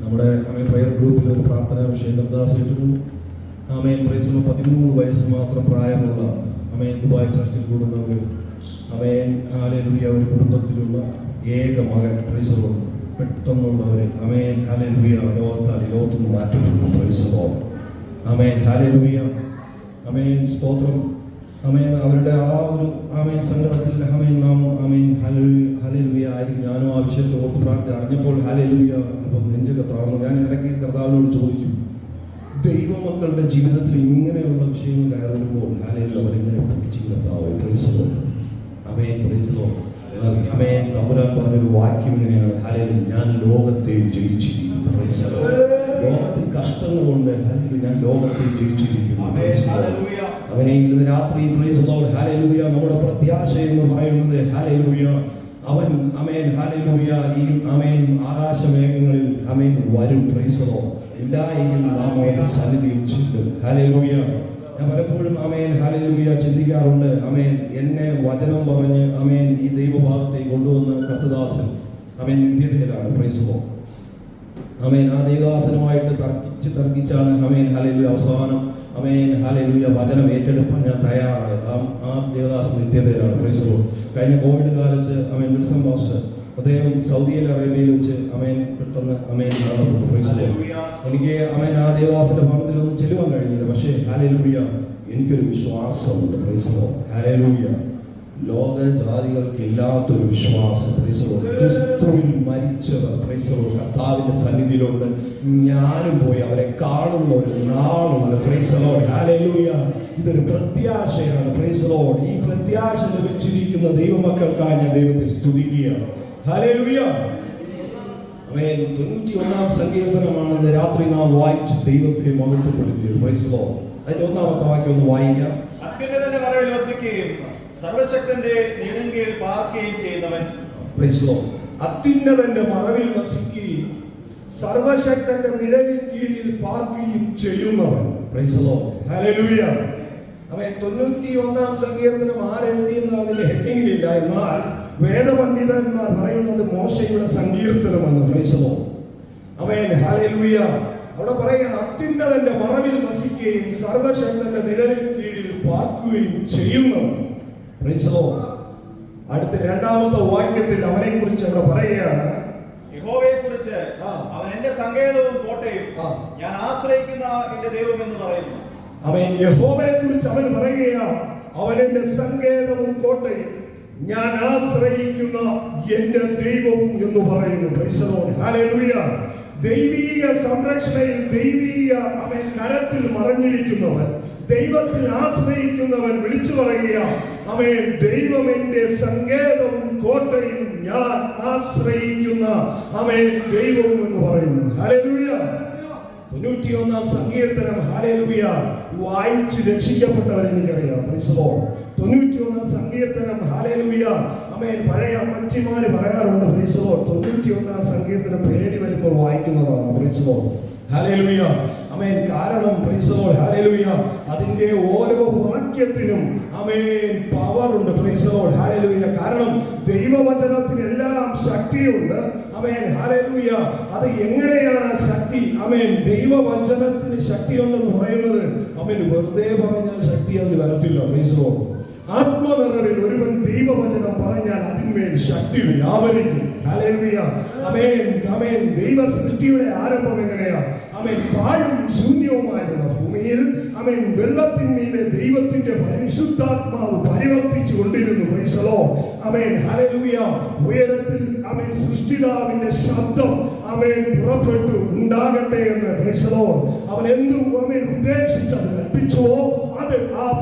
നമ്മുടെ അമേൻ പ്രയർ ഗ്രൂപ്പിലെ ഒരു പ്രാർത്ഥനാ വിഷയം നിർദ്ദേശിച്ചിരുന്നു അമേൻ പ്രൈസിന് പതിമൂന്ന് വയസ്സ് മാത്രം പ്രായമുള്ള അമേൻ ദുബായ് ചർച്ചിൽ കൂടുന്നവർ അമേൻ ഹാലലുയ ഒരു കുടുംബത്തിലുള്ള ഏക മകൻ പ്രൈസറോ പെട്ടെന്നുള്ളവർ അമേൻ ഹാലലുയ ലോകത്താൽ ലോകത്തുനിന്ന് മാറ്റപ്പെട്ടു പ്രൈസറോ അമേൻ ഹാലലുയ അമേൻ സ്തോത്രം. അമേൻ അവരുടെ ആ ഒരു ആമേൻ സങ്കടത്തിൽ അമേൻ നാമോ അമേൻ ഹലലുയ ആയിരിക്കും. ഞാനും ആവശ്യത്തിൽ ഓർത്ത് പ്രാർത്ഥന അറിഞ്ഞപ്പോൾ ഹലലുയ അപ്പം നെഞ്ചൊക്കെ താഴ്ന്നു ഞാൻ ഇടയ്ക്ക് കർത്താവിനോട് ചോദിക്കും ദൈവമക്കളുടെ ജീവിതത്തിൽ ഇങ്ങനെയുള്ള വിഷയങ്ങൾ കയറുമ്പോൾ ഹാലയിൽ അവരെങ്ങനെ പിടിച്ചു കർത്താവ് തമ്പുരാൻ പറഞ്ഞൊരു വാക്യം ഇങ്ങനെയാണ്. ഹാലയിൽ ഞാൻ ലോകത്തെ ജയിച്ചിരിക്കുന്നു. ലോകത്തിൽ കഷ്ടങ്ങൾ കൊണ്ട് ഹാലയിൽ ഞാൻ ലോകത്തെ ജയിച്ചിരിക്കുന്നു. അവനെങ്കിൽ രാത്രി the Lord, നമ്മുടെ പ്രത്യാശ എന്ന് പറയുന്നത് hallelujah, അവൻ അമേൻ ഹാലലൂയ ഈ അമേൻ ആകാശമേഘങ്ങളിൽ അമേൻ വരും. പ്രൈസറോ ഇല്ല എങ്കിൽ നാം അവന്റെ സന്നിധിയിൽ ചെല്ലും ഹാലലൂയ ഞാൻ പലപ്പോഴും അമേൻ ഹാലലൂയ ചിന്തിക്കാറുണ്ട്. അമേൻ എന്നെ വചനം പറഞ്ഞ് അമേൻ ഈ ദൈവഭാഗത്തെ കൊണ്ടുവന്ന് കത്തുദാസൻ അമേൻ നിത്യതയിലാണ്. പ്രൈസറോ അമേൻ ആ ദൈവദാസനുമായിട്ട് തർക്കിച്ച് തർക്കിച്ചാണ്. അമേൻ ഹലലൂയ അവസാനം അമേൻ ഹലലൂയ വചനം ഏറ്റെടുപ്പാൻ ഞാൻ തയ്യാറായത് ആ ദേവദാസ് നിത്യതയിലാണ്. ക്രൈസ്തവ കഴിഞ്ഞ കോവിഡ് കാലത്ത് അമേൻ വിൽസം മാസ്റ്റർ അദ്ദേഹം സൗദി അറേബ്യയിൽ വെച്ച് അമേൻ പെട്ടെന്ന് അമേൻ എനിക്ക് അമേൻ ആ ദേവദാസിന്റെ ഭവനത്തിലൊന്നും ചെല്ലുവാൻ കഴിഞ്ഞില്ല. പക്ഷേ ഹാലലൂയ എനിക്കൊരു വിശ്വാസമുണ്ട്. ക്രൈസ്തവ ഹാലലൂയ ലോക ജാതികൾക്ക് ഇല്ലാത്തൊരു വിശ്വാസം ക്രിസ്തുവിൽ മരിച്ചവർ പ്രൈസോട് കർത്താവിന്റെ സന്നിധിയിലുണ്ട്. ഞാനും പോയി അവരെ കാണുന്ന ഒരു നാളുണ്ട്. പ്രൈസലോട് ഹാലലൂയ ഇതൊരു പ്രത്യാശയാണ്. പ്രൈസലോട് ഈ പ്രത്യാശ ലഭിച്ചിരിക്കുന്ന ദൈവമക്കൾക്കായി ഞാൻ ദൈവത്തെ സ്തുതിക്കുകയാണ്. ഹാലൂയ തൊണ്ണൂറ്റി ഒന്നാം സങ്കീർത്തനമാണ് ഇന്ന് രാത്രി നാം വായിച്ച് ദൈവത്തെ മഹത്വപ്പെടുത്തിയത്. പ്രൈസലോ അതിന്റെ ഒന്നാമത്തെ വാക്യം ഒന്ന് വായിക്കാം. അത്യുന്നതന്റെ തന്നെ വസിക്കുകയും സർവശക്തന്റെ നീളങ്കയിൽ പാർക്കുകയും ചെയ്യുന്നവൻ. അത്യുന്നതന്റെ മറവിൽ വസിക്കുകയും സർവശക്തന്റെ നിഴലിൻ കീഴിൽ പാർക്കുകയും ചെയ്യുന്നവൻ. അവൻ തൊണ്ണൂറ്റി ഒന്നാം സങ്കീർത്തനം ആരെഴുതിയെന്ന് അതിന്റെ ഹെഡിങ്ങിലില്ല എന്നാൽ വേദപണ്ഡിതന്മാർ പറയുന്നത് മോശയുടെ സങ്കീർത്തനമെന്ന് Lord. അവൻ ഹാലലൂയ അവിടെ പറയുകയാണ് അത്യുന്നതന്റെ മറവിൽ വസിക്കുകയും സർവശക്തന്റെ നിഴലിൻ കീഴിൽ പാർക്കുകയും ചെയ്യുന്നവൻ. അടുത്ത രണ്ടാമത്തെ വാക്യത്തിൽ അവനെ കുറിച്ച് അവിടെ പറയുകയാണ്. യഹോവയെ കുറിച്ച് അവൻ എന്റെ സങ്കേതവും കോട്ടയും ഞാൻ ആശ്രയിക്കുന്ന എന്റെ ദൈവം എന്ന് പറയുന്നു. അവൻ യഹോവയെ കുറിച്ച് അവൻ പറയുകയാണ്. അവൻ എന്റെ സങ്കേതവും കോട്ടയും ഞാൻ ആശ്രയിക്കുന്ന എന്റെ ദൈവവും എന്ന് പറയുന്നു. ദൈവീക സംരക്ഷണയിൽ ദൈവീക അവൻ കരത്തിൽ മറഞ്ഞിരിക്കുന്നവൻ. ദൈവത്തിൽ ആശ്രയിക്കുന്നവൻ വിളിച്ചു പറയുക അവയെ ദൈവമെന്റെ സങ്കേതവും കോട്ടയും ഞാൻ ആശ്രയിക്കുന്ന അവയെ ദൈവവും എന്ന് പറയുന്നു. Hallelujah. തൊണ്ണൂറ്റിയൊന്നാം സങ്കീർത്തനം ഹാലേലുയ വായിച്ച് രക്ഷിക്കപ്പെട്ടവർ എനിക്കറിയാം. Lord. തൊണ്ണൂറ്റിയൊന്നാം സങ്കീർത്തനം ഹാലേലുയ അമേൻ പഴയ അമ്മച്ചിമാര് പറയാറുണ്ട് Praise തൊണ്ണൂറ്റി ഒന്നാം സങ്കീർത്തനം പേടി വരുമ്പോൾ വായിക്കുന്നതാണ്. Praise the Lord. Hallelujah amen കാരണം. അതിന്റെ ഓരോ വാക്യത്തിനും അമേൻ പവർ ഉണ്ട്. Praise the കാരണം ദൈവവചനത്തിന് എല്ലാം ശക്തിയുണ്ട്. അമേൻ ഹാലുയ അത് എങ്ങനെയാണ് ശക്തി? അമേൻ ദൈവവചനത്തിന് ശക്തിയുണ്ടെന്ന് പറയുന്നത്. അമേൻ വെറുതെ പറഞ്ഞാൽ ശക്തി അതിൽ വരത്തില്ല. പ്രീസോ ആത്മനിറവിൽ ഒരുവൻ ദൈവവചനം പറഞ്ഞാൽ അതിന്മേൽ ശക്തി വ്യാപരിക്കും. അമേൻ ദൈവ സൃഷ്ടിയുടെ ആരംഭം എങ്ങനെയാ? അമേൻ പാഴും ശൂന്യവുമായിരുന്ന ഭൂമിയിൽ അമേൻ വെള്ളത്തിന്മീതെ ദൈവത്തിന്റെ പരിശുദ്ധാത്മാവ് പരിവർത്തിച്ചു കൊണ്ടിരുന്നു. പൈസലോ അമേൻ ഹരലൂയ ഉയരത്തിൽ അമേൻ സൃഷ്ടിതാവിന്റെ ശബ്ദം അമേൻ പുറപ്പെട്ടു. ഉണ്ടാകട്ടെ എന്ന്. പൈസലോ അവൻ എന്തു അമേൻ ഉദ്ദേശിച്ചത്? കൽപ്പിച്ചുവോ?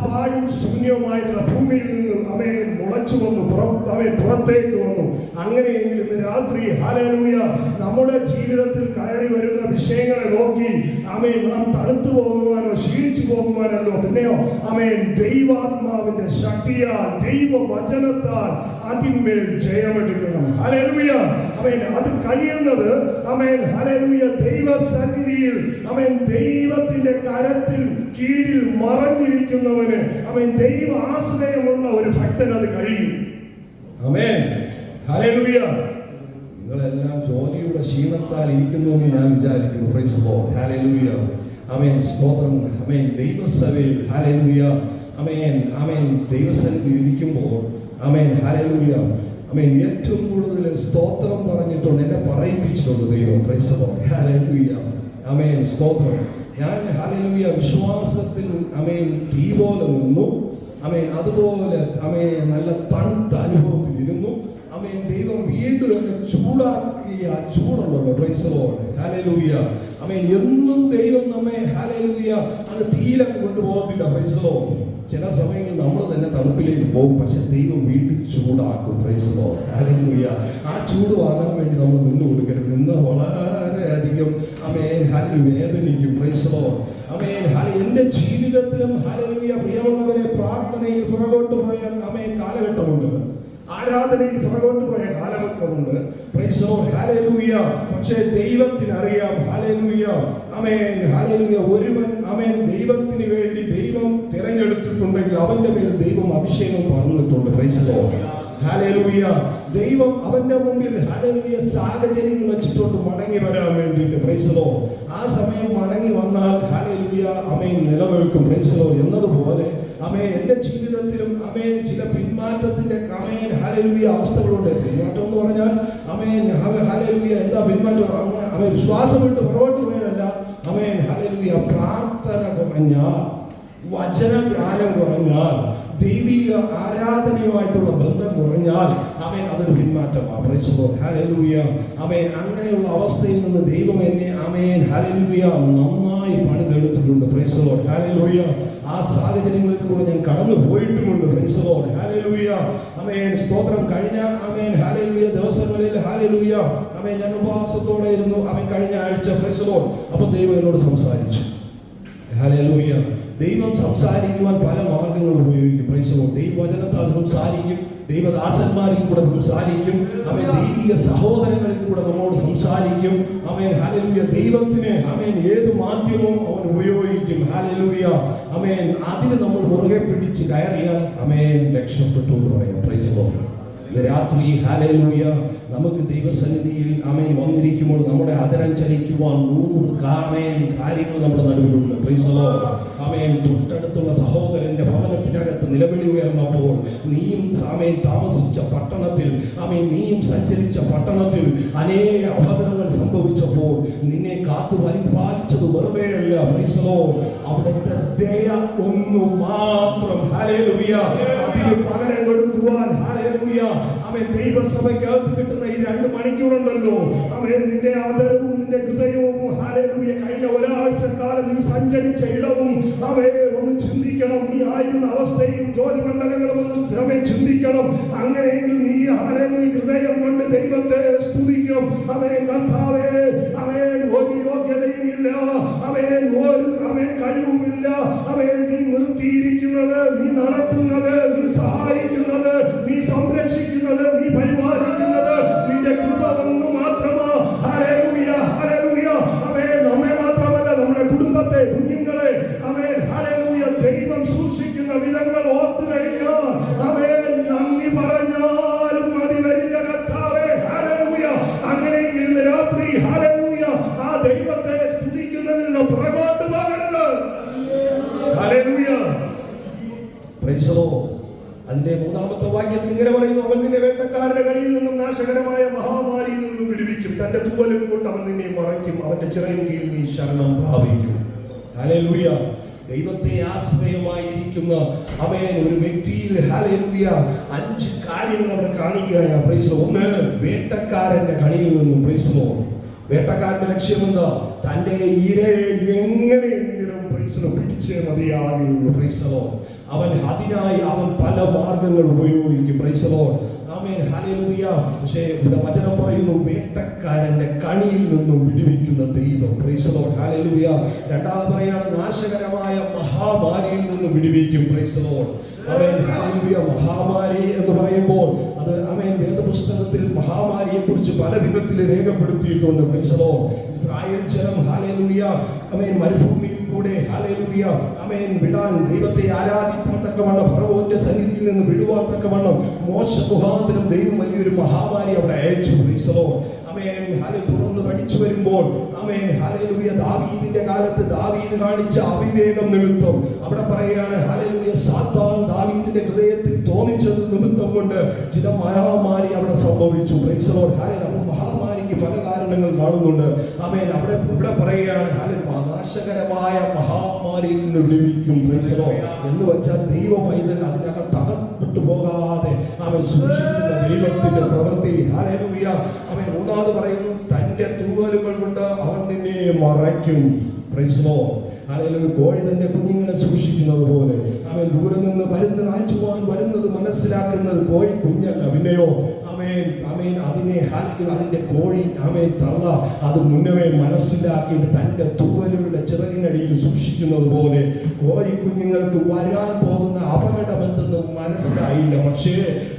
പാഴും ശൂന്യവുമായിട്ടുള്ള ഭൂമിയിൽ നിന്നും അവയെ മുളച്ചു വന്നു അവയെ പുറത്തേക്ക് വന്നു. അങ്ങനെയെങ്കിൽ ഇന്ന് രാത്രി ഹാലൂയ നമ്മുടെ ജീവിതത്തിൽ കയറി വരുന്ന വിഷയങ്ങളെ നോക്കി അമേൻ നാം തണുത്തു പോകുവാനോ ക്ഷീണിച്ചു പോകുവാനല്ലോ. പിന്നെയോ അമേൻ ദൈവാത്മാവിന്റെ ശക്തിയാൽ ദൈവ വചനത്താൽ അതിന്മേൽ ജയമെടുക്കണം. ഹല്ലേലൂയ. അമേൻ അത് കഴിയുന്നത് ഹല്ലേലൂയ ദൈവ സന്നിധിയിൽ അമേൻ ദൈവത്തിന്റെ കരത്തിൽ കീഴിൽ മറഞ്ഞിരിക്കുന്നവന് അമേൻ ദൈവ ആശ്രയമുള്ള ഒരു ഭക്തൻ അത് കഴിയും. Amen hallelujah. നിങ്ങളെല്ലാം ജോലിയുടെ ക്ഷീണത്താൽ ഇരിക്കുന്നു എന്ന് ഞാൻ വിചാരിക്കുന്നു. പ്രൈസ് ലോർഡ് ഹാലൂയ ആമേൻ സ്തോത്രം. ആമേൻ ദൈവസഭയിൽ. ഹാലൂയ ആമേൻ ആമേൻ ദൈവസന്നിധിയിൽ ഇരിക്കുമ്പോൾ. ആമേൻ ഹാലൂയ ആമേൻ ഏറ്റവും കൂടുതൽ സ്തോത്രം പറഞ്ഞിട്ടുണ്ട്. എന്നെ പറയിപ്പിച്ചിട്ടുണ്ട് ദൈവം. പ്രൈസ് ലോർഡ് ഹാലൂയ ആമേൻ സ്തോത്രം. ഞാൻ ഹാലൂയ വിശ്വാസത്തിൽ ആമേൻ തീ പോലെ നിന്നു. ആമേൻ അതുപോലെ ആമേൻ നല്ല തണുത്ത അനുഭവത്തിൽ ആമേൻ. ദൈവം വീണ്ടും എന്നെ ചൂടാക്കിയ ചൂടുണ്ടല്ലോ. Praise Lord hallelujah amen. എന്നും ദൈവം നമ്മെ ഹാലലൂയ അത് തീരങ്ങ് കൊണ്ടുപോകത്തില്ല. പ്രൈസ് ലോർഡ് ചില സമയങ്ങളിൽ നമ്മൾ തന്നെ തണുപ്പിലേക്ക് പോകും. പക്ഷെ ദൈവം വീണ്ടും ചൂടാക്കും. പ്രൈസ് ഹാലലൂയ ആ ചൂട് വാങ്ങാൻ വേണ്ടി നമ്മൾ നിന്ന് കൊടുക്കരുത്. നിന്ന് വളരെയധികം അമേൻ ഹല്ലേലൂയ വേദനിക്കും. പ്രൈസ് അമേൻ ഹാല എന്റെ ജീവിതത്തിലും ഹാലലൂയ പ്രിയമുള്ളവരെ പ്രാർത്ഥനയിൽ പുറകോട്ട് പോയ അമേൻ കാലഘട്ടമുണ്ട്. ആരാധനയിൽ പുറകോട്ട് പോയ കാലഘട്ടമുണ്ട് ഉണ്ട്. പക്ഷേ ദൈവത്തിന് അറിയാം ഹാലലൂയ അമേൻ ഹാലലൂയ ഒരുവൻ അമേൻ ദൈവത്തിന് വേണ്ടി ദൈവം തിരഞ്ഞെടുത്തിട്ടുണ്ടെങ്കിൽ അവന്റെ മേൽ ദൈവം അഭിഷേകം പറഞ്ഞിട്ടുണ്ട്. പ്രൈസ് ഹാലലൂയ ദൈവം അവന്റെ മുമ്പിൽ ഹാലലൂയ സാഹചര്യം വെച്ചിട്ടുണ്ട് മടങ്ങി വരാൻ വേണ്ടിയിട്ട്. പ്രൈസ് ലോർഡ് ആ സമയം മടങ്ങി വന്നാൽ ഹാലലൂയ അമേൻ നിലനിൽക്കും. പ്രൈസ് ലോർഡ് എന്നതുപോലെ അമേ എന്റെ ജീവിതത്തിലും അമേ ചില പിന്മാറ്റത്തിന്റെ അമേൻ ഹലലുയ അവസ്ഥകളുണ്ട്. പിന്മാറ്റം എന്ന് പറഞ്ഞാൽ അമേൻ ഹലലുയ എന്താ പിന്മാറ്റം? അവൻ വിശ്വാസം വിട്ട് പുറകോട്ട് പോയതല്ല. അമേൻ ഹലലുയ പ്രാർത്ഥന കുറഞ്ഞാൽ വചനജ്ഞാനം കുറഞ്ഞാൽ ദൈവിക ആരാധനയുമായിട്ടുള്ള ബന്ധം കുറഞ്ഞാൽ അവൻ അതൊരു പിന്മാറ്റമാണ്. Hallelujah. അവൻ അങ്ങനെയുള്ള അവസ്ഥയിൽ നിന്ന് ദൈവം എന്നെ അമേൻ ഹലലുയ നന്നായി Praise the Lord. Hallelujah. ആ സാഹചര്യങ്ങളിൽ കൂടെ ഞാൻ കടന്നു പോയിട്ടുമുണ്ട്. The Lord. അമേൻ. സ്തോത്രം കഴിഞ്ഞ അമേൻ. ഹാലലൂയ ദിവസങ്ങളിൽ ഹാലലൂയ അമേൻ. ഞാൻ ഉപവാസത്തോടെ ഇരുന്നു അവൻ കഴിഞ്ഞ ആഴ്ച. Praise അപ്പൊ ദൈവം എന്നോട് സംസാരിച്ചു. ഹല്ലേലൂയ ദൈവം സംസാരിക്കുവാൻ പല മാർഗങ്ങൾ ഉപയോഗിക്കും. പ്രൈസോ ദൈവവചനത്താൽ സംസാരിക്കും. ദൈവദാസന്മാരിൽ കൂടെ സംസാരിക്കും. അവൻ ദൈവിക സഹോദരങ്ങളിൽ കൂടെ നമ്മോട് സംസാരിക്കും. അവൻ ഹല്ലേലൂയ ദൈവത്തിന് അവൻ ഏത് മാധ്യമവും അവൻ ഉപയോഗിക്കും. ഹല്ലേലൂയ. അവൻ അതിന് നമ്മൾ മുറുകെ പിടിച്ച് കയറിയാൽ അമേൻ രക്ഷപ്പെട്ടു എന്ന് പറയാം. പ്രൈസ് ഇന്ന് രാത്രി ഹാലയിലൂയ നമുക്ക് ദൈവസന്നിധിയിൽ അമേൻ വന്നിരിക്കുമ്പോൾ നമ്മുടെ അതരം ചലിക്കുവാൻ നൂറ് കാമേൻ കാര്യങ്ങൾ നമ്മുടെ നടുവിലുണ്ട്. പ്രീസലോ അമേൻ തൊട്ടടുത്തുള്ള സഹോദരന്റെ ഭവനത്തിനകത്ത് നിലവിളി ഉയർന്നപ്പോൾ നീയും അമേൻ താമസിച്ച പട്ടണത്തിൽ ആമേ നീയും സഞ്ചരിച്ച പട്ടണത്തിൽ അനേക അപകടങ്ങൾ സംഭവിച്ചപ്പോൾ നിന്നെ കാത്തു പരിപാലിച്ചത് വെറുതെയല്ല ഫൈസലോ അവിടുത്തെ ദയ ഒന്നു മാത്രം. അതിന് പകരം കൊടുക്കുവാൻ അവൻ ദൈവസഭയ്ക്കകത്ത് കിട്ടുന്ന ഈ രണ്ട് മണിക്കൂറുണ്ടല്ലോ. അവൻ നിന്റെ ആദരവും നിന്റെ ഹൃദയവും ഹല്ലേലൂയ കഴിഞ്ഞ ഒരാഴ്ച കാലം നീ സഞ്ചരിച്ച ഇടവും അവയെ ഒന്ന് ചിന്തിക്കണം നീ ആയിരുന്ന അവസ്ഥയും ജോലി മണ്ഡലങ്ങളും അവയെ ചിന്തിക്കണം. അങ്ങനെയെങ്കിൽ നീ ആരെങ്കിലും ഹൃദയം കൊണ്ട് ദൈവത്തെ സ്തുതിക്കും. അവയെ കർത്താവേ അവൻ ഒരു യോഗ്യതയും ഇല്ല. അവൻ ഒരു അവൻ കഴിവുമില്ല. അവൻ നീ നിർത്തിയിരിക്കുന്നത് നീ നടത്തുന്നത് വേട്ടക്കാരന്റെ ലക്ഷ്യം എന്താ തന്റെ ഇരയെ എങ്ങനെയെങ്കിലും പ്രൈസിനെ പിടിച്ചേ മതിയാകുള്ളൂ പ്രൈസലോ അവൻ അതിനായി അവൻ പല മാർഗങ്ങൾ ഉപയോഗിക്കും പ്രൈസലോ പക്ഷേ ഇവിടെ വചനം പറയുന്നു വേട്ടക്കാരന്റെ കണിയിൽ നിന്നും വിടുവിക്കുന്ന ദൈവം. Praise the Lord hallelujah. രണ്ടാമത് പറയാണ് നാശകരമായ മഹാമാരിയിൽ നിന്നും വിടുവിക്കും. പ്രൈസലോ അവൻ ഹല്ലേലൂയ. മഹാമാരി എന്ന് പറയുമ്പോൾ അത് അവൻ വേദപുസ്തകത്തിൽ മഹാമാരിയെ കുറിച്ച് പല വിധത്തിൽ രേഖപ്പെടുത്തിയിട്ടുണ്ട്. പ്രൈസലോ ഇസ്രായേൽ ജനം ഹല്ലേലൂയ. അവൻ മരുഭൂമിയിൽ കൂടെ. ഹല്ലേലൂയ. ആമേൻ. വിടാൻ ദൈവത്തെ ആരാധിപ്പാൻ തക്കവണ്ണം ഫറവോന്റെ സന്നിധിയിൽ നിന്ന് വിടുവാൻ തക്കവണ്ണം മോശ മുഖാന്തരം ദൈവം വലിയൊരു മഹാമാരി അവിടെ അയച്ചു. Lord. ആമേൻ. ഹല്ലെ തുടർന്ന് പഠിച്ചു വരുമ്പോൾ അമേൻ ഹല്ലേലൂയ. ദാവീദിന്റെ കാലത്ത് ദാവീദ് കാണിച്ച അവിവേകം നിമിത്തം അവിടെ പറയുകയാണ് ഹല്ലേലൂയ സാത്താൻ ദാവീദിന്റെ ഹൃദയത്തിൽ തോന്നിച്ചത് നിമിത്തം കൊണ്ട് ചില മഹാമാരി അവിടെ സംഭവിച്ചു. Praise the Lord. മഹാമാരിക്ക് പല കാരണങ്ങൾ കാണുന്നുണ്ട്. അമേൻ അവിടെ ഇവിടെ പറയുകയാണ് നാശകരമായ മഹാമാരിയിൽ നിന്ന് വിടുവിക്കും. എന്ന് വെച്ചാൽ ദൈവ പൈതൽ അതിനകത്ത് അകപ്പെട്ടു പോകാതെ അവൻ സൂക്ഷിക്കുന്ന ദൈവത്തിന്റെ പ്രവൃത്തി. ഹല്ലേലൂയ അവൻ മൂന്നാമത് പറയുന്നു തന്റെ തൂവലുകൾ കൊണ്ട് അവൻ നിന്നെ മറയ്ക്കും. Praise അല്ലെങ്കിൽ കോഴി തന്റെ കുഞ്ഞുങ്ങളെ സൂക്ഷിക്കുന്നത് പോലെ. അവൻ ദൂരെ നിന്ന് വരുന്ന റാഞ്ചുവാൻ വരുന്നത് മനസ്സിലാക്കുന്നത് കോഴി കുഞ്ഞല്ല പിന്നെയോ? അമേൻ അതിനെ അതിന്റെ കോഴി അമേൻ തള്ള. അത് മുന്നമേ മനസ്സിലാക്കിയിട്ട് തന്റെ തൂവലുകളുടെ ചിറകിനടിയിൽ സൂക്ഷിക്കുന്നത് പോലെ കോഴിക്കുഞ്ഞുങ്ങൾക്ക് വരാൻ പോകുന്ന അപകടം എന്തെന്ന് മനസ്സിലായില്ല. പക്ഷേ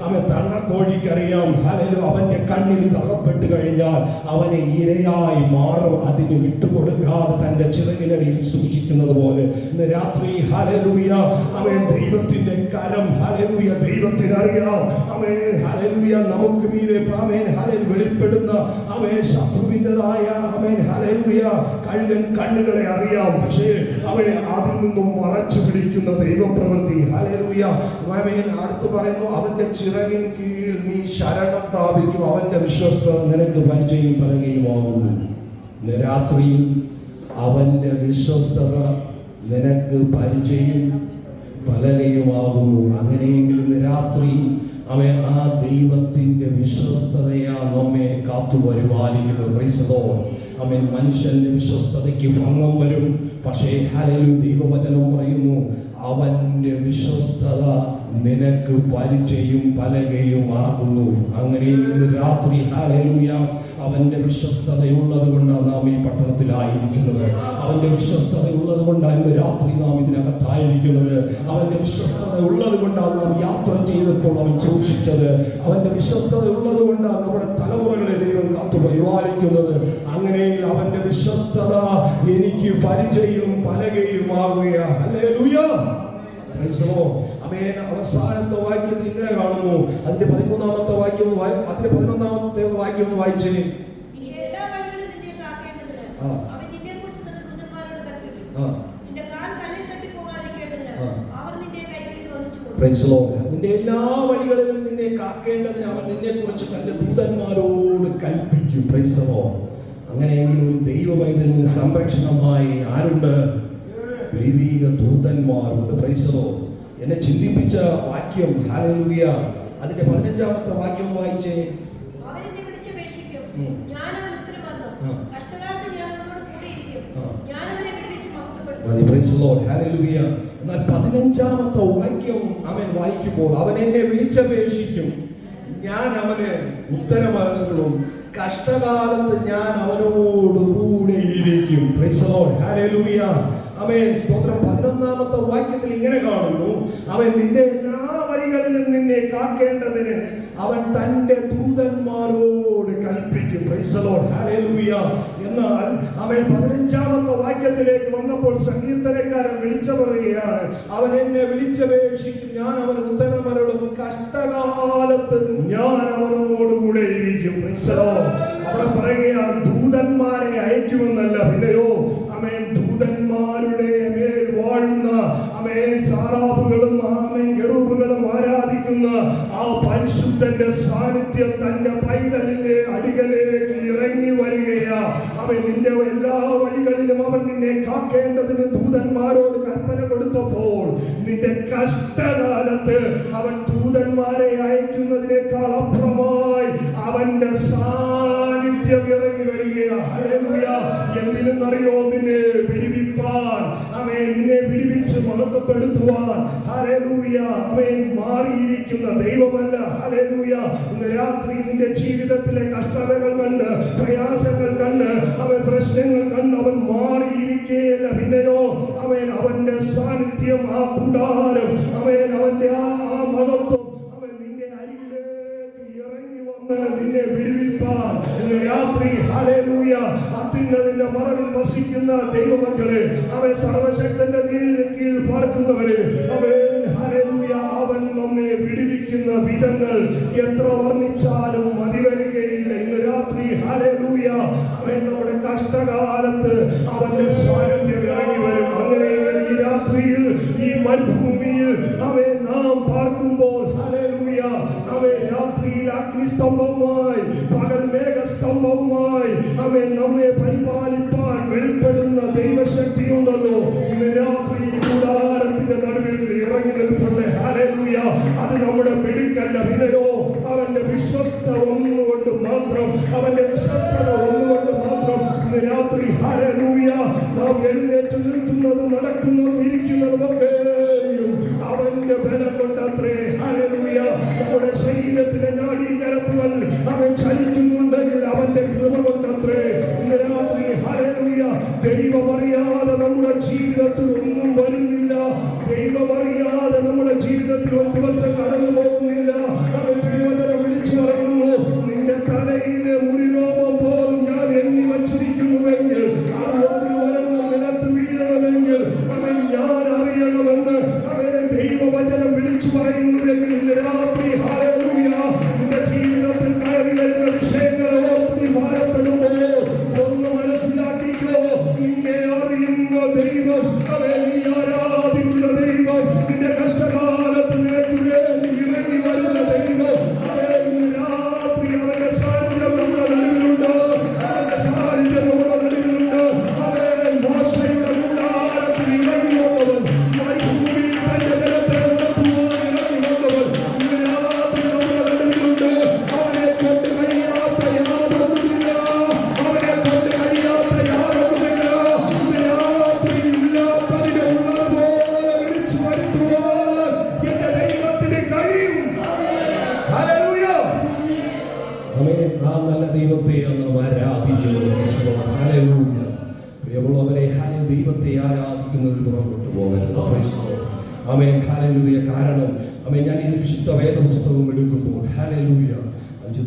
അവൻ തള്ളക്കോഴിക്കറിയാം. ഹലോ അവന്റെ കണ്ണിൽ ഇത് അകപ്പെട്ട് കഴിഞ്ഞാൽ അവനെ ഇരയായി മാറും. അതിന് വിട്ടുകൊടുക്കാതെ തന്റെ ചിറകിനടിയിൽ സൂക്ഷിക്കുന്നത് പോലെ ഇന്ന് രാത്രി ഹലലുയ അവൻ ദൈവത്തിന്റെ കരം. ഹലലുയ ദൈവത്തിന് അറിയാം അവൻ ഹലലുയ നമുക്ക് മീതെ അവൻ ഹലൽ വെളിപ്പെടുന്ന അവൻ ശത്രുവിന്റെതായ അവൻ. ഹലലുയ കഴുകൻ കണ്ണുകളെ അറിയാം. പക്ഷേ അവൻ അതിൽ നിന്നും മറച്ചു പിടിക്കുന്ന ദൈവപ്രവൃത്തി. ഹലലുയ അവൻ അടുത്ത് പറയുന്നു അവന്റെ ചിറകിൻ കീഴിൽ നീ ശരണം പ്രാപിക്കും. അവന്റെ വിശ്വസ്തത നിനക്ക് പരിചയം പറയുകയുമാകുന്നു രാത്രി അവന്റെ വിശ്വസ്തത നിനക്ക് പരിചയം പലകയുമാകുന്നു അങ്ങനെയെങ്കിൽ രാത്രി അവൻ ആ ദൈവത്തിന്റെ വിശ്വസ്തതയാ നമ്മെ കാത്തു പരിപാലിക്കുന്നത്. അവൻ മനുഷ്യന്റെ വിശ്വസ്തതയ്ക്ക് ഭംഗം വരും. പക്ഷേ ഹലലു ദൈവവചനം പറയുന്നു അവന്റെ വിശ്വസ്തത നിനക്ക് പരിചയം പലകയും ആകുന്നു. അങ്ങനെ ഇന്ന് രാത്രി അവന്റെ വിശ്വസ്തതയുള്ളത് കൊണ്ടാണ് നാം ഈ പട്ടണത്തിലായിരിക്കുന്നത്. അവന്റെ വിശ്വസ്തത ഉള്ളത് കൊണ്ടാണ് ഇന്ന് രാത്രി നാം ഇതിനകത്തായിരിക്കുന്നത്. അവന്റെ വിശ്വസ്തത ഉള്ളത് കൊണ്ടാണ് നാം യാത്ര ചെയ്തപ്പോൾ അവൻ സൂക്ഷിച്ചത്. അവന്റെ വിശ്വസ്തത ഉള്ളത് കൊണ്ടാണ് നമ്മുടെ തലമുറകളെ ദൈവം കാത്തു പരിപാലിക്കുന്നത്. അങ്ങനെ അവന്റെ വിശ്വസ്തത എനിക്ക് പരിചയവും പലകയുമാകുക അവസാനത്തെ വാക്യത്തിൽ ഇങ്ങനെ കാണുന്നു. അതിന്റെ പതിമൂന്നാമത്തെ വാക്യം അതിന്റെ പതിനൊന്നാമത്തെ വാക്യം വായിച്ചേ. ആ. നിന്റെ. അവർ എല്ലാ വഴികളിലും നിന്നെ കാക്കേണ്ടതിന് അവൻ നിന്നെ കുറിച്ച് തന്റെ ദൂതന്മാരോട് കൽപ്പിക്കും. അങ്ങനെയെങ്കിലും. അങ്ങനെയെങ്കിൽ ഒരു ദൈവ വൈദ്യന് സംരക്ഷണമായി ആരുണ്ട്? ദൈവീക ദൂതന്മാരുണ്ട്. പ്രൈസതോ എന്നെ ചിന്തിപ്പിച്ച വാക്യം. ഹാലലൂയ അതിന്റെ പതിനഞ്ചാമത്തെ വാക്യം വായിച്ചേ. എന്നാൽ പതിനഞ്ചാമത്തെ വാക്യം അവൻ വായിക്കുമ്പോൾ അവൻ എന്നെ വിളിച്ചപേക്ഷിക്കും. ഞാൻ അവന് ഉത്തരമരുളും. കഷ്ടകാലത്ത് ഞാൻ അവനോട് കൂടെ ഇരിക്കും അവൻ സ്തോത്രം. പതിനൊന്നാമത്തെ വാക്യത്തിൽ ഇങ്ങനെ കാണുന്നു. അവൻ നിന്റെ എല്ലാ വഴികളിലും നിന്നെ കാക്കേണ്ടതിന് അവൻ തന്റെ ദൂതന്മാരോട് കൽപ്പിക്കും. എന്നാൽ അവൻ പതിനഞ്ചാമത്തെ വാക്യത്തിലേക്ക് വന്നപ്പോൾ സങ്കീർത്തനക്കാരൻ വിളിച്ചു പറയുകയാണ് അവൻ എന്നെ വിളിച്ചപേക്ഷിക്കും. ഞാൻ അവന് ഉത്തരമരുളും. കഷ്ടകാലത്ത് ഞാൻ അവനോടുകൂടെ ഇരിക്കും. അവിടെ പറയുകയാണ് പരിശുദ്ധന്റെ സാന്നിധ്യം തന്റെ പൈതലിന്റെ അടികളിലേക്ക് ഇറങ്ങി വരികയാ. അവൻ നിന്റെ എല്ലാ വഴികളിലും അവൻ നിന്നെ കാക്കേണ്ടതിന് ദൂതന്മാരോട് കൽപ്പന കൊടുത്തപ്പോൾ നിന്റെ കഷ്ടകാലത്ത് അഗ്നിസ്തംഭവുമായി പകൽ മേഘസ്തംഭവുമായി അവൻ നമ്മെ പരിപാലിപ്പാൻ വെളിപ്പെടുന്ന ദൈവശക്തി ഉണ്ടല്ലോ രാത്രി കൂടാരത്തിന്റെ നടുവിൽ ഇറങ്ങി നിൽപ്പുണ്ട്. ഹല്ലേലൂയ. അത് നമ്മുടെ പിടിക്കല്ല പിന്നെയോ അവന്റെ വിശ്വസ്ത ദൈവമറിയാതെ നമ്മുടെ ജീവിതത്തിൽ ഒരു ദിവസം കടന്നു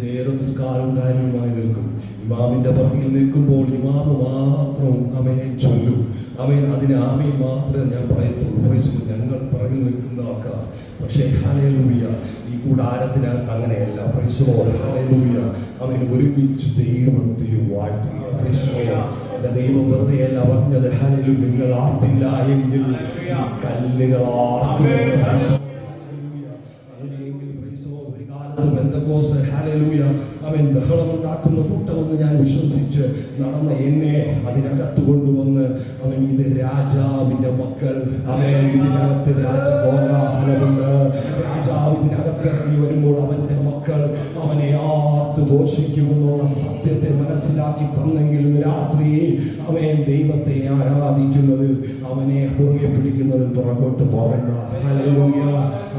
നേരം നിസ്കാരം കാര്യമായി നിൽക്കും. ഇമാമിന്റെ പറമ്പിൽ നിൽക്കുമ്പോൾ ഇമാമ് മാത്രം അമയെ ചൊല്ലും. അമേൻ അതിന് ആമയും മാത്രമേ ഞാൻ പറയത്തുള്ളൂ. ഞങ്ങൾ പറയിൽ നിൽക്കുന്ന ആൾക്കാർ. പക്ഷേ ഹലയിലൂയ ഈ കൂടാരത്തിനകത്ത് അങ്ങനെയല്ല. Praise ഹലയിലൂയ അവൻ ഒരുമിച്ച് ദൈവത്തെ വാഴ്ത്തുക. എന്റെ ദൈവം വെറുതെ അല്ല പറഞ്ഞത്. ഹലയിലും നിങ്ങൾ ആർത്തില്ല എങ്കിൽ കല്ലുകൾ ആർക്കും അവൻ ബഹളമുണ്ടാക്കുന്ന കൂട്ടമെന്ന് ഞാൻ വിശ്വസിച്ച് നടന്ന എന്നെ അതിനകത്ത് കൊണ്ടുവന്ന് അവൻ ഇത് രാജാവിന്റെ മക്കൾ. അവൻ ഇതിനകത്ത് രാജകോലാഹലമുണ്ട് രാജാവ് ഇതിനകത്ത് ഇറങ്ങി വരുമ്പോൾ അവന്റെ മക്കൾ അവനെ ആർത്ത് ഘോഷിക്കുമെന്നുള്ള സത്യത്തെ മനസ്സിലാക്കി തന്നെങ്കിലും രാത്രിയിൽ രാത്രി അവൻ ദൈവത്തെ ആരാധിക്കുന്നതിൽ അവനെ പുറകെ പിടിക്കുന്നതിൽ പുറകോട്ട് പോകണ്ട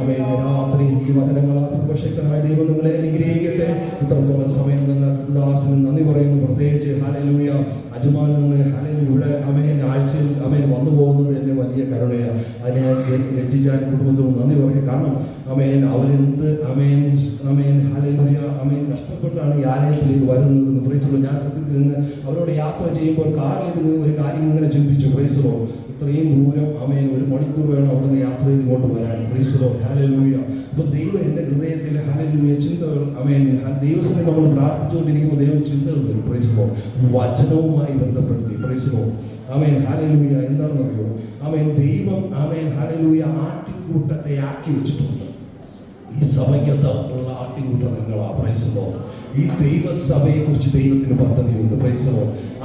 അവൻ രാത്രി ഈ വചനങ്ങളാൽ സർവശക്തനായ ദൈവം നിങ്ങളെ അനുഗ്രഹിക്കട്ടെ. ഇത്രത്തോളം സമയം നിന്ന് ദാസന് നന്ദി പറയുന്നു. പ്രത്യേകിച്ച് ഹലലൂയ അജുമാനിൽ നിന്ന് ഹലലു ഇവിടെ അമേൻ. ആഴ്ചയിൽ അമേൻ വന്നു പോകുന്നത് എന്നെ വലിയ കരുണയാണ്. അതിനെ ഞാൻ രഞ്ജിച്ചാൻ കുടുംബത്തോട് നന്ദി പറയും കാരണം അമേൻ അവരെന്ത് അമേൻ അമേൻ ഹലലൂയ അമേൻ കഷ്ടപ്പെട്ടാണ് ഈ ആലയത്തിലേക്ക് വരുന്നത് പ്രൈസലോ ഞാൻ സത്യത്തിൽ നിന്ന് അവരോട് യാത്ര ചെയ്യുമ്പോൾ കാറിൽ നിന്ന് ഒരു കാര്യം ഇങ്ങനെ ചിന്തിച്ചു പ്രൈസലോ ഇത്രയും ദൂരം അമേൻ ഒരു മണിക്കൂർ വേണം അവിടുന്ന് യാത്ര ചെയ്ത് ഇങ്ങോട്ട് വരാൻ. പ്രീസലോ ഹാലലൂയ അപ്പൊ ദൈവം എന്റെ ഹൃദയത്തിൽ ഹലലൂയ ചിന്തകൾ അമേൻ ദൈവസിനെ നമ്മൾ പ്രാർത്ഥിച്ചുകൊണ്ടിരിക്കുമ്പോൾ ദൈവം ചിന്തകൾ വരും പ്രീസലോ വചനവുമായി ബന്ധപ്പെടുത്തി പ്രീസലോ അമേൻ ഹലലൂയ എന്താണെന്ന് അറിയോ അമേൻ ദൈവം അമേൻ ഹരലൂയ ആട്ടിൻകൂട്ടത്തെ ആക്കി വെച്ചിട്ടുണ്ട്. ഈ സഭയ്ക്കകത്തുള്ള ആട്ടിൻകൂട്ടം നിങ്ങളാ പ്രൈസോ ഈ ദൈവസഭയെ കുറിച്ച് ദൈവത്തിന് പദ്ധതിയുണ്ട് പ്രൈസോ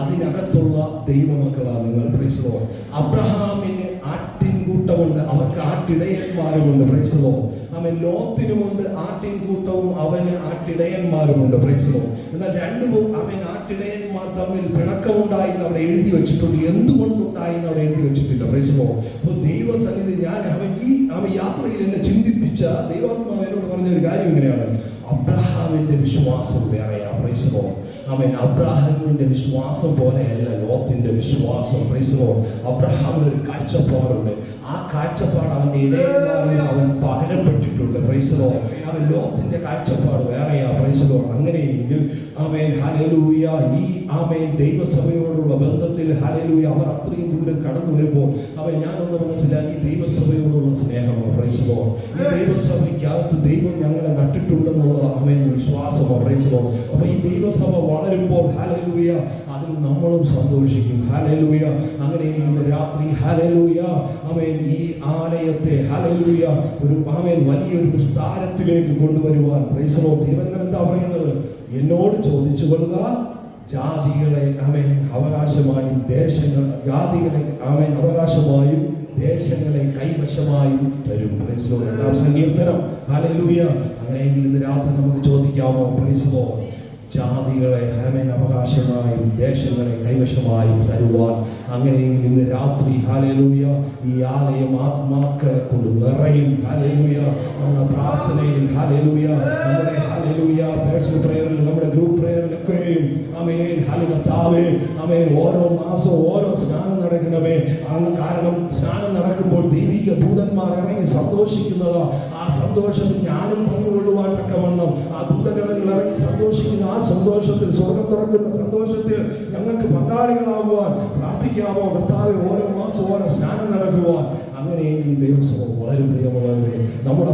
അതിനകത്തുള്ള ദൈവമക്കളാ നിങ്ങൾ പ്രൈസോ അബ്രഹാമിന് ആട്ടിൻകൂട്ടമുണ്ട് അവർക്ക് ആട്ടിടയന്മാരുമുണ്ട് പ്രൈസലോ അവൻ ലോത്തിനുമുണ്ട് ആട്ടിൻകൂട്ടവും അവന് ആട്ടിടയന്മാരുമുണ്ട്. പ്രൈസലോ എന്നാൽ രണ്ടും അവൻ ആട്ടിടയന്മാർ തമ്മിൽ പിണക്കമുണ്ടായി എന്ന് അവിടെ എഴുതി വെച്ചിട്ടുണ്ട്. എന്തുകൊണ്ടുണ്ടായി എന്ന് അവിടെ എഴുതി വെച്ചിട്ടില്ല. പ്രൈസലോ അപ്പോൾ ദൈവ സന്നിധി ഞാൻ അവൻ ഈ അവൻ യാത്രയിൽ എന്നെ ചിന്തിപ്പിച്ച ദൈവാത്മാവ് എന്നോട് പറഞ്ഞ ഒരു കാര്യം ഇങ്ങനെയാണ്. അബ്രഹാമിന്റെ വിശ്വാസം വേറെയാ പ്രൈസമോ ആമേൻ അബ്രാഹാമിന്റെ വിശ്വാസം പോലെയല്ല ലോത്തിന്റെ വിശ്വാസം. പ്രൈസമോ അബ്രഹാമിന് ഒരു കാഴ്ചപ്പാടുണ്ട്. ആ കാഴ്ചപ്പാട് അവന്റെ ഇടയിൽ അവൻ പകരപ്പെട്ടിട്ടുണ്ട്. പ്രൈസലോ അവൻ ലോത്തിന്റെ കാഴ്ചപ്പാട് വേറെയാ. പ്രൈസലോ അങ്ങനെയെങ്കിൽ ആമേൻ ഹലലൂയ ഈ ആമേൻ ദൈവസഭയോടുള്ള ബന്ധത്തിൽ ഹലലൂയ അവർ അത്രയും ദൂരം കടന്നു വരുമ്പോൾ അവൻ ഞാനൊന്ന് മനസ്സിലാക്കി ദൈവസഭയോടുള്ള സ്നേഹമോ പ്രൈസലോ ഈ ദൈവസഭയ്ക്കകത്ത് ദൈവം ഞങ്ങളെ നട്ടിട്ടുണ്ടെന്നുള്ള അവൻ വിശ്വാസമോ പ്രൈസലോ അപ്പൊ ഈ ദൈവസഭ വളരുമ്പോൾ ഹലലൂയ അതിൽ നമ്മളും സന്തോഷിക്കും. ഹലലൂയ അങ്ങനെ ഇന്ന് രാത്രി ഹലലൂയ അവൻ ഈ ആലയത്തെ ഹലലൂയ ഒരു അവൻ വലിയൊരു വിസ്താരത്തിലേക്ക് കൊണ്ടുവരുവാൻ. പ്രൈസലോ തിരുവനന്തപുരം എന്താ പറയുന്നത്? എന്നോട് ചോദിച്ചു കൊള്ളുക ജാതികളെ അവൻ അവകാശമായും ദേശങ്ങൾ ജാതികളെ അവൻ അവകാശമായും ദേശങ്ങളെ കൈവശമായും തരും. പ്രൈസലോ രണ്ടാം സങ്കീർത്തനം. ഹലലൂയ അങ്ങനെയെങ്കിൽ ഇന്ന് രാത്രി നമുക്ക് ചോദിക്കാമോ? പ്രൈസലോ ജാതികളെ ഹേമൻ അവകാശമായി ദേശങ്ങളെ കൈവശമായി തരുവാൻ അങ്ങനെയെങ്കിൽ ഇന്ന് രാത്രി ഹാലലൂയ ഈ ആലയം ആത്മാക്കളെ കൊണ്ട് നിറയും. ഹാലലൂയ നമ്മുടെ പ്രാർത്ഥനയിൽ ഹാലലൂയ നമ്മുടെ ഹാലലൂയ പേഴ്സണൽ പ്രേയറിൽ നമ്മുടെ ഗ്രൂപ്പ് പ്രേയറിലൊക്കെയും അമേൻ ഹാലുകത്താവേ അമേൻ ഓരോ മാസവും ഓരോ സ്നാനം നടക്കണമേ കാരണം സ്നാനം നടക്കുമ്പോൾ ദൈവിക ദൂതന്മാർ ഇറങ്ങി സന്തോഷിക്കുന്നത്. ആ സന്തോഷത്തിൽ ഞാനും പങ്കുകൊള്ളുവാൻ തക്കവണ്ണം ആ ഇറങ്ങി സന്തോഷിക്കുന്ന ആ സന്തോഷത്തിൽ സ്വർഗം തുറക്കുന്ന സന്തോഷത്തിൽ ഞങ്ങൾക്ക് പങ്കാളികളാകുവാൻ പ്രാർത്ഥിക്കാമോ? കർത്താവെ ഓരോ മാസം ഓരോ സ്നാനം നടക്കുവാൻ. അങ്ങനെയെങ്കിൽ ദൈവസ്വം വളരെ പ്രിയമുള്ളവരെ നമ്മുടെ